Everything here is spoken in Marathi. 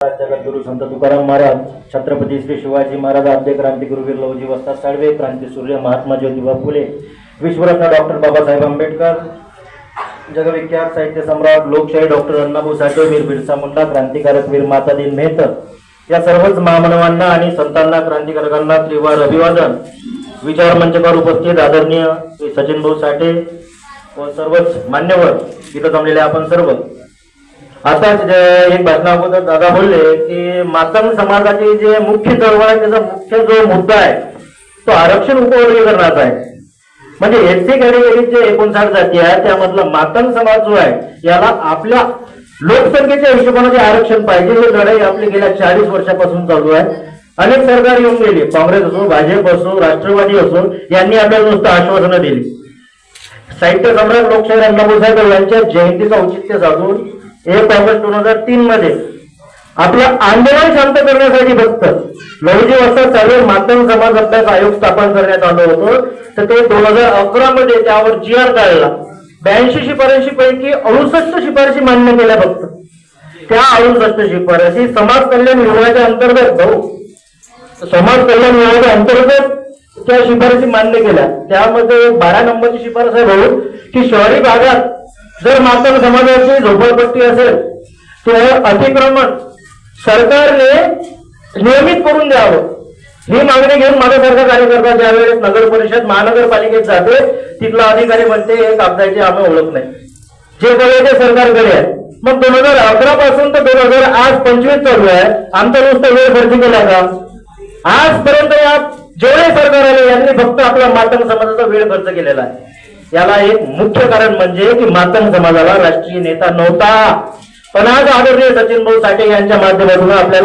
जगद्गुरु संत तुकाराम महाराज छत्रपती श्री शिवाजी महाराज आद्य क्रांती गुरुवीर लवजी वस्ता साळवे क्रांती सूर्य महात्मा ज्योतिबा फुले विश्वरत्न डॉक्टर बाबासाहेब आंबेडकर जगविख्यात साहित्य सम्राट लोकशाही डॉक्टर अण्णाभाऊ साठे वीर बिरसा मुंडा क्रांतिकारक वीर माता दिन मेहतर या सर्वच महामानवांना आणि संतांना क्रांतिकारकांना त्रिवार अभिवादन. विचार मंचकावर उपस्थित आदरणीय श्री सचिन भाऊ साठे व सर्वच मान्यवर इथं जमलेले आपण सर्व. आता एक भाषणा अगोदर दादा बोलले की मातंग समाजाची जे मुख्य चळवळ आहे त्याचा मुख्य जो मुद्दा आहे तो आरक्षण उपवर्गीकरणाचा आहे. म्हणजे एससी कॅटेगरीत जे एकोणसाठ जाती आहे त्यामधला मातंग समाज जो आहे याला आपल्या लोकसंख्येच्या हिशोबाने जे आरक्षण पाहिजे ही लढाई आपली गेल्या चाळीस वर्षापासून चालू आहे. अनेक सरकार येऊन गेली. काँग्रेस असो भाजप असो राष्ट्रवादी असो यांनी आपल्याला नुसतं आश्वासनं दिली. साहित्य सम्राट लोकशाही अण्णाभाऊ साहेब यांच्या जयंतीचं औचित्य साधून एक ऑगस्ट दोन हजार तीन मध्ये आपलं आंदोलन शांत करण्यासाठी फक्त जे वस्ता सर्व माध्यम समाज अभ्यास आयोग स्थापन करण्यात आलं होतं. तर ते दोन हजार अकरा मध्ये त्यावर जी आर काढला. ब्याऐंशी शिफारशी पैकी अडुसष्ट शिफारशी मान्य केल्या फक्त. त्या अडुसष्ट शिफारशी समाज कल्याण विभागाच्या अंतर्गत भाऊ समाज कल्याण विभागाच्या अंतर्गत त्या शिफारशी मान्य केल्या. त्यामध्ये बारा नंबरची शिफारस आहे भाऊ. की शहरी भागात जर मातंग समाजाची झोपडपट्टी असेल तर अतिक्रमण सरकारने नियमित करून द्यावं. ही मागणी घेऊन माझ्यासारखा कार्यकर्ता ज्यावेळेस नगर परिषद महानगरपालिकेत जाते तिथला अधिकारी म्हणते हे कागदाची आम्ही ओळख नाही. जे सगळे ते सरकारकडे आहे मग दोन हजार अकरा पासून तर दोन हजार आज पंचवीस चालू आहे. आमचा नुसतं वेळ खर्च केला का? आजपर्यंत या जेवढे सरकार आले यांनी फक्त आपल्या मातंग समाजाचा वेळ खर्च केलेला आहे. याला एक मुख्य कारण म्हणजे की मातंग समाजाला राष्ट्रीय नेता नव्हता. पण आज आदरणीय सचिन भाऊ साठे यांच्या माध्यमातून आपल्याला